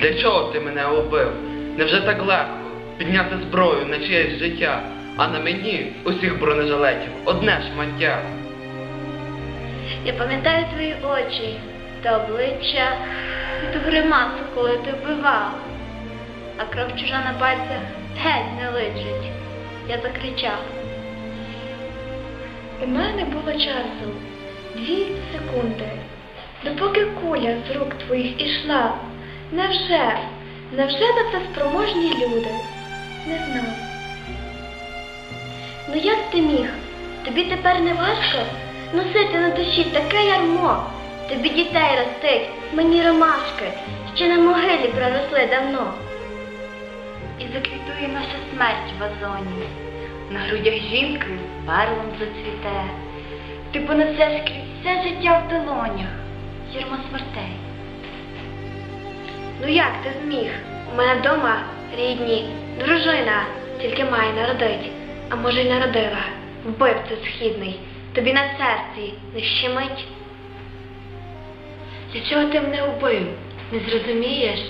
Для чого ти мене убив? Невже так легко підняти зброю на чиєсь життя, а на мені усіх бронежилетів одне шмаття? Я пам'ятаю твої очі та обличчя і ту гримасу, коли ти вбивав. А кров чужа на пальцях геть не личить. Я закричав. У мене було часу дві секунди, допоки куля з рук твоїх ішла. Невже, невже на це спроможні люди? Не знав. Ну як ти міг? Тобі тепер не важко носити на душі таке ярмо. Тобі дітей ростить, мені ромашки, ще на могилі проросли давно. І заквітує наша смерть в вазоні. На грудях жінки перлом зацвіте. Ти понесеш крізь все життя в долонях, ярмо смертей. Ну як ти зміг? У мене вдома рідні, дружина тільки має народить, а може й народила. Вбивця східний, тобі на серці не щемить. Для чого ти мене убив? Не зрозумієш?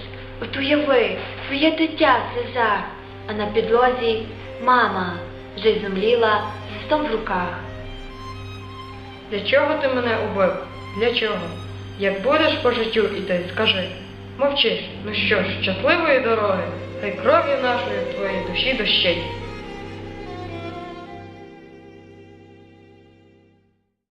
От уяви, твоє дитя в сльозах, а на підлозі мама вже й зумліла з листом в руках. Для чого ти мене убив? Для чого? Як будеш по життю іти, скажи. Мовчиш, ну що ж, щасливої дороги, хай кров'ю нашої в твоїй душі дощить.